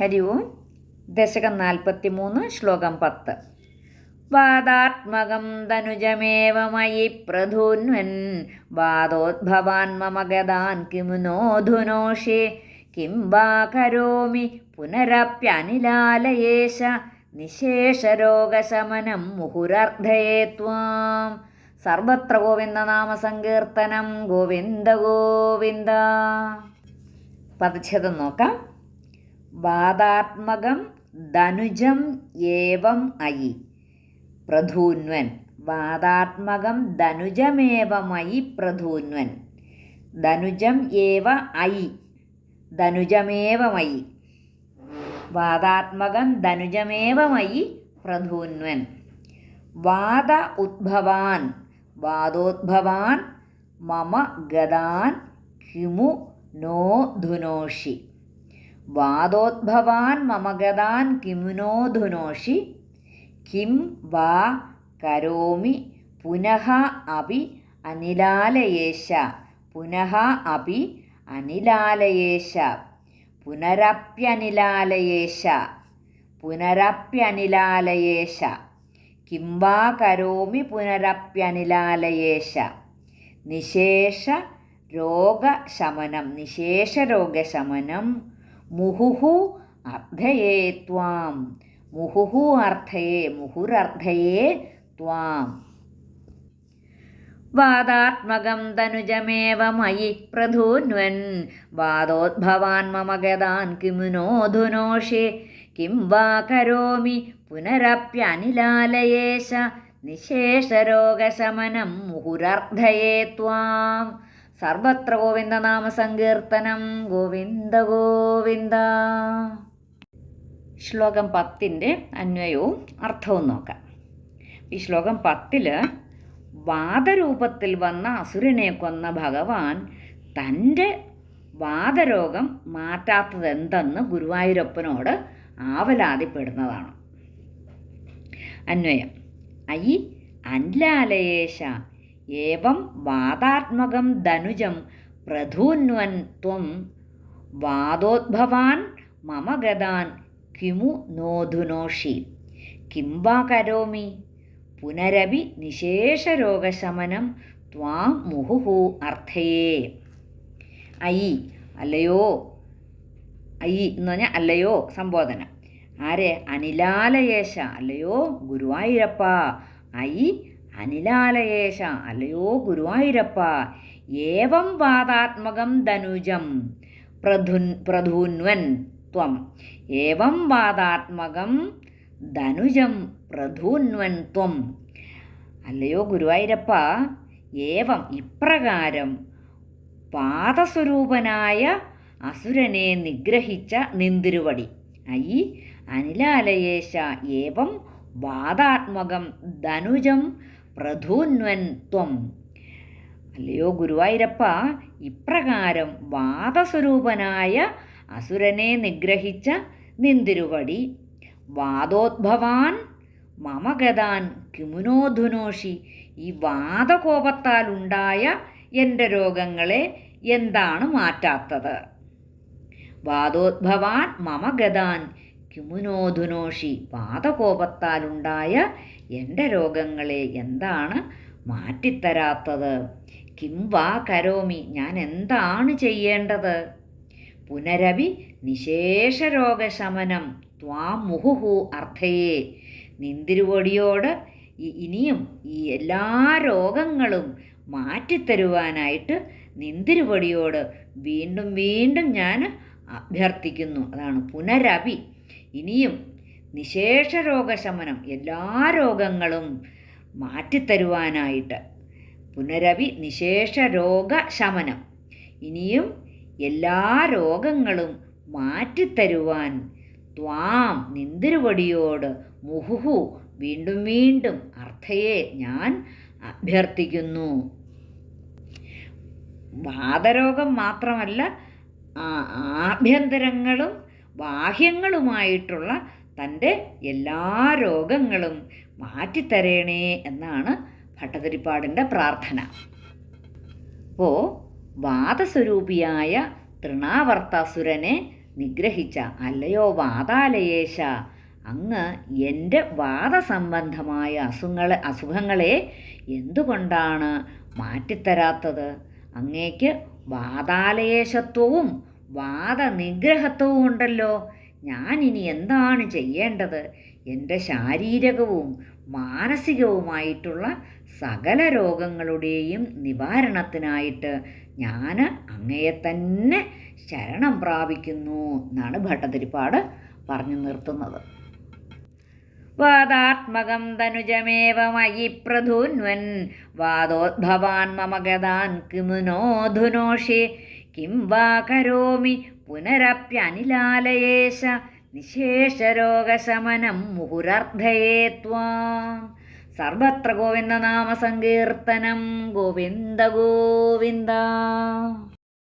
ഹരി ഓം ദശകം നാൽപ്പത്തി മൂന്ന് ശ്ലോകം പത്ത്. വാദാത്മകം തനുജമേവമയി പ്രധൂന്വൻ. വാദോദ്ഭവാൻ മമ ഗതാൻ കിമുനോധുനോഷേ കിം വാ കരോമി പുനരപ്യനിലാലയേശ. നിശേഷരോഗശമനം മുഹുരർദ്ധയേ ത്വാം. സർവത്ര ഗോവിന്ദനാമസങ്കീർത്തനം ഗോവിന്ദ ഗോവിന്ദ. പദച്ഛേദം നോക്കാം. വാദാത്മകം ധനുജം ഏവം അയി. പ്രധൂന്വൻ. വാദാത്മകം ധനുജമേവമയി പ്രധൂന്വൻ. ധനുജം ഏവ അയി. ധനുജമേവമയി വാദാത്മകം ധനുജമേവമയി പ്രധൂന്വൻ. വാദ ഉദ്ഭവാൻ. വാദോദ്ഭവാൻ. മമ ഗതാൻ കിമു നോ ധുനോഷി. വാദോദ്ഭവാൻ മമഗതാൻ കിമുനോധുനോഷി കിമുനോ ധുനോഷി കിം വാ കരോമി പുനഃ അപി അനിലാലയേശ പുനഃ അപി അനിലാലയേശ പുനരപ്യനിലാലയേശ പുനരപ്യനിലാലയേശ കിം വാ കരോമി പുനരപ്യനിലാലയേശ നിശേഷ രോഗശമനം നിശേഷ രോഗശമനം മുഹുഹു അർദ്ധയേ ത്വാം. മുഹുഹു അർത്ഥയേ മുഹുരർദ്ധയേ ത്വാം. വാദാത്മകം തനുജമേവ മയി പ്രധൂന്വൻ. വാദോദ്ഭവാൻ മമ ഗതാൻ കിമുനോധുനോഷേ. കിം വാ കരോമി പുനരപ്യനിലാലയേശ. നിശേഷരോഗശമനം മുഹുരർദ്ധയേ ത്വാം. സർവത്ര ഗോവിന്ദ നാമ സങ്കീർത്തനം ഗോവിന്ദ. ഗോവിന്ദ ശ്ലോകം പത്തിന്റെ അന്വയവും അർത്ഥവും നോക്കാം. ഈ ശ്ലോകം പത്തിൽ വാദരൂപത്തിൽ വന്ന അസുരനെ കൊന്ന ഭഗവാൻ തന്റെ വാദരോഗം മാറ്റാത്തതെന്തെന്ന് ഗുരുവായൂരപ്പനോട് ആവലാതിപ്പെടുന്നതാണ്. അന്വയം. ഐ അൻലാലയേശ ഏവം വാദാത്മകം ധനുജം പ്രധൂന്വൻ ത്വം വാദോദ്ഭവാൻ മമ ഗതാൻ കിമു നോധുനോഷി. കിം വാ കരോമി? പുനരപി നിശേഷരോഗശമനം ത്വാം മുഹുഹു അർത്ഥയേ. ഐ അല്ലയോ? ഐ എന്ന് പറഞ്ഞാൽ അല്ലയോ സംബോധന. ആരെ? അനിലാലയേശ. അല്ലയോ? ഗുരുവായൂരപ്പ. ഐ അനിലാലയേശ അല്ലയോ ഗുരുവായൂരപ്പ ഏവം വാദാത്മകം ധനുജം പ്രധുൻ പ്രധൂന്വൻ ത്വം. ഏവം വാദാത്മകം ധനുജം പ്രധൂന്വൻ ത്വം. അല്ലയോ ഗുരുവായൂരപ്പ ഏവം ഇപ്രകാരം പാദസ്വരൂപനായ അസുരനെ നിഗ്രഹിച്ച നിന്തിരുവടി. ഐ അനിലാലയേശ ഏവം വാദാത്മകം ധനുജം പ്രധൂന്വൻ ത്വം. അല്ലയോ ഗുരുവായൂരപ്പ ഇപ്രകാരം വാദസ്വരൂപനായ അസുരനെ നിഗ്രഹിച്ച നിന്തിരുവടി. വാദോദ്ഭവാൻ മമഗതാൻ കിമുനോധുനോഷി ഈ വാദകോപത്താൽ ഉണ്ടായ എന്റെ രോഗങ്ങളെ എന്താണ് മാറ്റാത്തത്? വാദോദ്ഭവാൻ മമഗതാൻ കിമുനോധുനോഷി വാദകോപത്താലുണ്ടായ എന്റെ രോഗങ്ങളെ എന്താണ് മാറ്റിത്തരാത്തത്? കിം വാ കരോമി ഞാൻ എന്താണ് ചെയ്യേണ്ടത്? പുനരവി നിശേഷരോഗശമനം ത്വാം മുഹുഹു അർത്ഥയെ. നിന്തിരുവടിയോട് ഇനിയും ഈ എല്ലാ രോഗങ്ങളും മാറ്റിത്തരുവാനായിട്ട് നിന്തിരുവടിയോട് വീണ്ടും വീണ്ടും ഞാൻ അഭ്യർത്ഥിക്കുന്നു. അതാണ് പുനരവി. ഇനിയും നിശേഷ രോഗശമനം എല്ലാ രോഗങ്ങളും മാറ്റിത്തരുവാനായിട്ട്. പുനരവി നിശേഷ രോഗശമനം ഇനിയും എല്ലാ രോഗങ്ങളും മാറ്റിത്തരുവാൻ ത്വാം നിന്തിരുവടിയോട് മുഹുഹു വീണ്ടും വീണ്ടും അർത്ഥയെ ഞാൻ അഭ്യർത്ഥിക്കുന്നു. വാദരോഗം മാത്രമല്ല ആഭ്യന്തരങ്ങളും ബാഹ്യങ്ങളുമായിട്ടുള്ള തന്റെ എല്ലാ രോഗങ്ങളും മാറ്റിത്തരേണേ എന്നാണ് ഭട്ടതിരിപ്പാടിന്റെ പ്രാർത്ഥന. അപ്പോൾ വാദസ്വരൂപിയായ തൃണാവർത്താസുരനെ നിഗ്രഹിച്ച അല്ലയോ വാതാലയേശ അങ്ങ് എന്റെ വാദസംബന്ധമായ അസുഖങ്ങളെ അസുഖങ്ങളെ എന്തുകൊണ്ടാണ് മാറ്റിത്തരാത്തത്? അങ്ങേക്ക് വാതാലയേശത്വവും വാദനിഗ്രഹത്വവും ഉണ്ടല്ലോ ഞാനിനി എന്താണ് ചെയ്യേണ്ടത്? എന്റെ ശാരീരികവും മാനസികവുമായിട്ടുള്ള സകല രോഗങ്ങളുടെയും നിവാരണത്തിനായിട്ട് ഞാൻ അങ്ങയെ തന്നെ ശരണം പ്രാപിക്കുന്നു എന്നാണ് ഭട്ടതിരിപ്പാട് പറഞ്ഞു നിർത്തുന്നത്. വാദാത്മകം തനുജമേവ മയി പ്രധൂന്വൻ. വാദോദ്ഭവാൻ മമ ഗതാൻ കിമുനോധുനോഷേ. കിം വാ കരോമി? പുനരപ്യനിലാലയേശ നിശേഷരോഗശമനം മുഹുരർദ്ധയേ ത്വാം. സർവത്ര ഗോവിന്ദനാമസങ്കീർത്തനം ഗോവിന്ദ ഗോവിന്ദ.